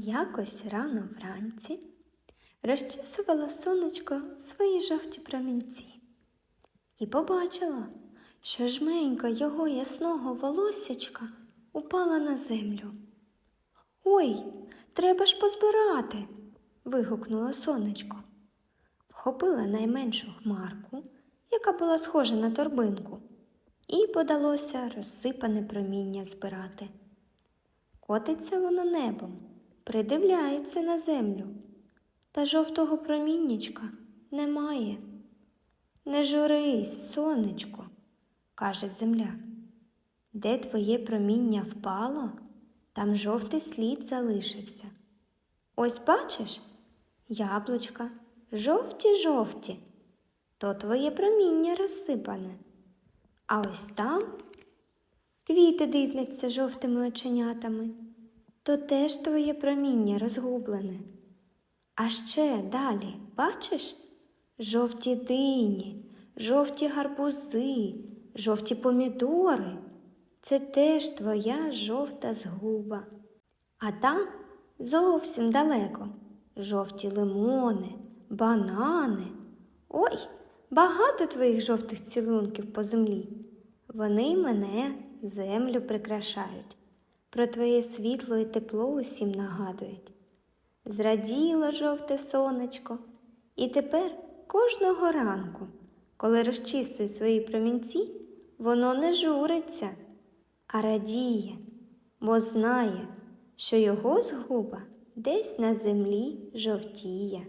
Якось рано вранці розчісувала сонечко свої жовті промінці і побачила, що жменька його ясного волоссячка упала на землю. Ой, треба ж позбирати. вигукнула сонечко. Вхопила найменшу хмарку, яка була схожа на торбинку, і подалося розсипане проміння збирати. Котиться воно небом, придивляється на землю, та жовтого проміннячка немає. Не журись, сонечко, каже земля. Де твоє проміння впало, там жовтий слід залишився. Ось бачиш, яблучка, жовті-жовті, то твоє проміння розсипане. А ось там квіти дивляться жовтими оченятами, то теж твоє проміння розгублене. А ще далі, бачиш, жовті дині, жовті гарбузи, жовті помідори. Це теж твоя жовта згуба. А там зовсім далеко жовті лимони, банани. Ой, багато твоїх жовтих цілунків по землі. Вони мене землю прикрашають, про твоє світло і тепло усім нагадують. Зраділо жовте сонечко, і тепер кожного ранку, коли розчісує свої промінці, воно не журиться, а радіє, бо знає, що його згуба десь на землі жовтіє.